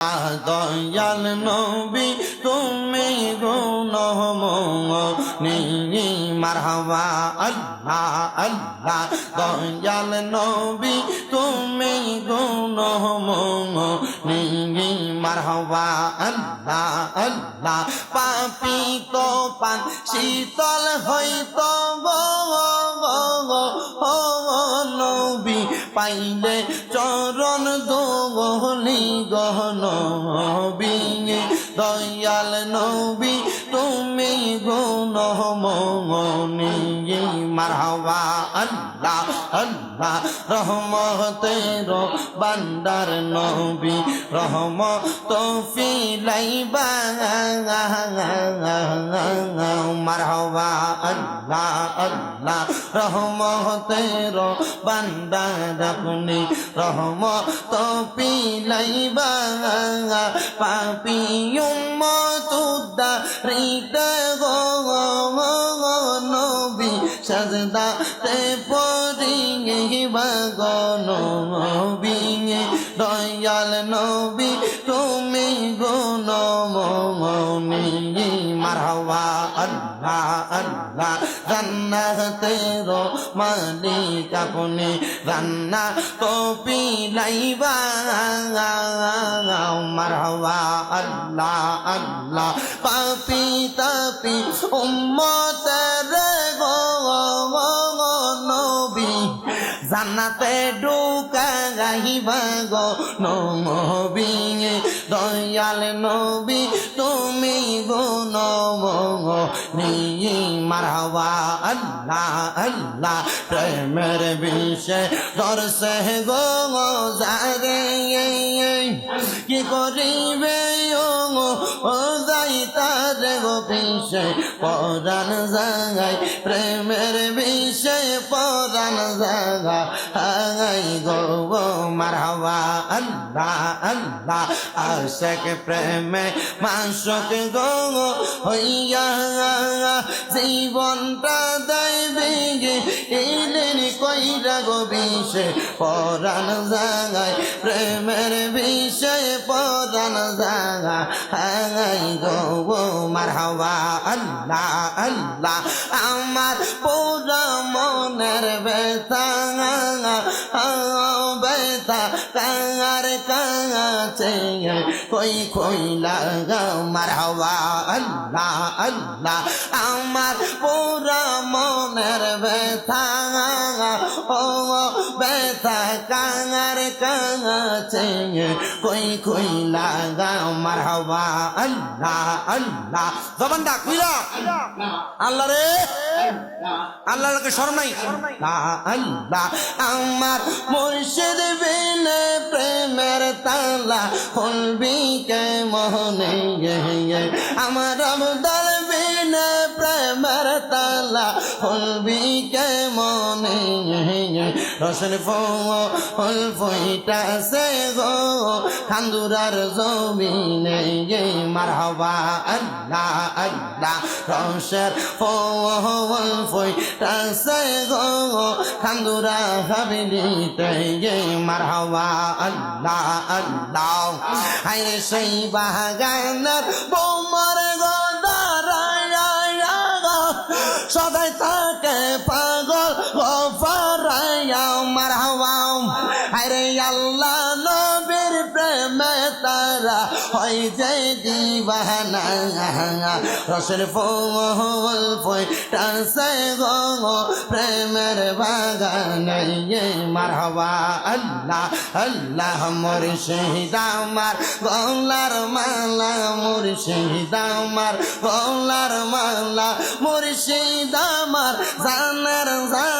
দয়াল নবী, তুমি গুণমনি মারহাবা, আল্লাহ আল্লাহ। দয়াল নবী, তুমি গুণমনি মারহাবা, আল্লাহ আল্লাহ। পাপি তো পান, শীতল হইত নবী। পাইলে চরণ বিঙে দয়াল নবী তুমি গুণ মনি মারহাবা আল্লাহ আল্লাহ রহমতের বান্দার নবী রহমত ফিলাইবা মারহাবা আল্লাহ আল্লাহ রহমতের বান্দার আপনি রহমত পিলাইবা পাপি উম্মতুদ্দা রিতে গো সাজদা তে পরিবা গো নবী দয়াল নবী, তুমি গুণ মনি মারহাবা আল্লাহ আল্লাহ, জান্নাতের মালিক আপনি। রান্না তো পিলাইবা মারহাবা আল্লাহ আল্লাহ, পাপি তাপি উম্মতের জান্নাতে ঢুকা গাইবা গো নবী দয়াল নবী, তুমি গো নবী মারহাবা আল্লাহ আল্লাহ, প্রেমের বিষে দর্শে গো যারে কি করিবে ও যাই তার গো পিসে পরাণ জাগাই প্রেমের বিষয় পরাণ জাগা গো মারহাবা, আল্লাহ আল্লাহ, আশক প্রেমে মাসক গো হইয়া জীবনটা দেবে এলেন কইরা গো বিষে, পরাণ জাগাই প্রেমের বিষয় পরাণ জাগা হাই গো মারহাবা, আল্লাহ আল্লাহ, আমার পুরা মনের বেতা কাঙাছে কই কই লাগা মারহাবা আল্লাহ আল্লাহ আমার পুরা মনের বেতা ও বেতা কাঙার কাঙাছে কই কই লাগা মারহাবা আল্লাহ আল্লাহ জবান ডাক বুঝলা আল্লাহ রে আল্লাহকে শরম নাই আল্লাহ আমার মুর্শিদ খুলবি কে মহনে আমার আবদাল বিনে প্রেমের খুলবি কে মনে রসন ফুল ফুইটা সে গো। খান্দুরার জমিনে, মারহাবা, আল্লাহ আল্লাহ। রসের ফুল ফুইটা সে গো। খান্দুরা হাবিলিতে, মারহাবা, আল্লাহ আল্লাহ। হায় সেই বাগানের বোমার আরে আল্লাহ নবীর প্রেমে তারা হয় যে দিবানা। রসের ফুল ফুটাছে গো প্রেমের বাগানে মারহাবা। আল্লাহ আল্লাহ মোর শহীদামার গলার মালা মোর শহীদামার গলার মালা মোর মুর্শিদামার জানার জান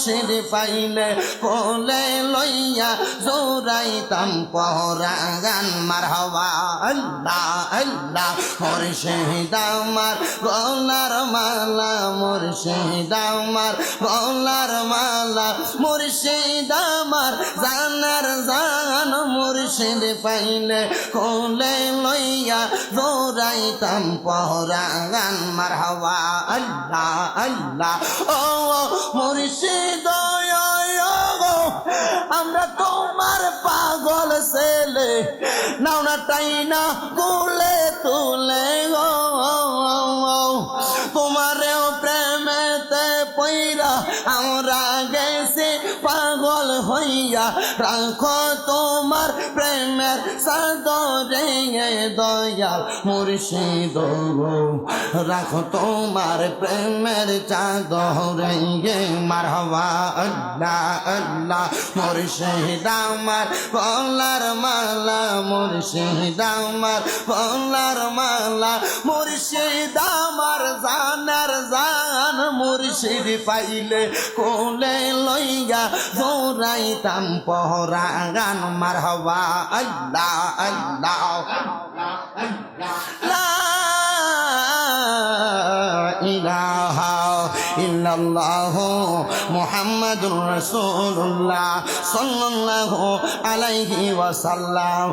মুর্শিদ পাইলে কোলে লইয়া জোরাইতাম পহরা গান মার হওয়া আল্লাহ আল্লাহ মুর্শিদামার গলার মালা মুর্শিদামার গলার মালা মুর্শিদামার জানার জান মুর্শিদ পাইলে কোলে লইয়া জোরাইতাম পহরা গান মার হওয়া আল্লাহ আল্লাহ, ও মুর্শিদ ছেলে। নাওনা না টাই না কুলে তুলে গো। তোমারেও প্রেমেতে পৈরা আমরা হইয়া রাখো তোমার প্রেমের সাদরে দয়াল মুর্শিদ। রাখো তোমার প্রেমের চাদরে মারহবা আল্লাহ আল্লাহ মুর্শিদ আমার, বলার মালা মুর্শিদ আমার, বলার মালা মুর্শিদ আমার, জানার জান মুর্শিদ পাইলে কোলে লইয়া দৌড়াইতাম পহরা গান মারহবা আল্লাহ আল্লাহ। লা ইলাহা ইল্লাল্লাহ মুহাম্মাদুর রাসূলুল্লাহ সাল্লাল্লাহু আলাইহি ওয়াসাল্লাম।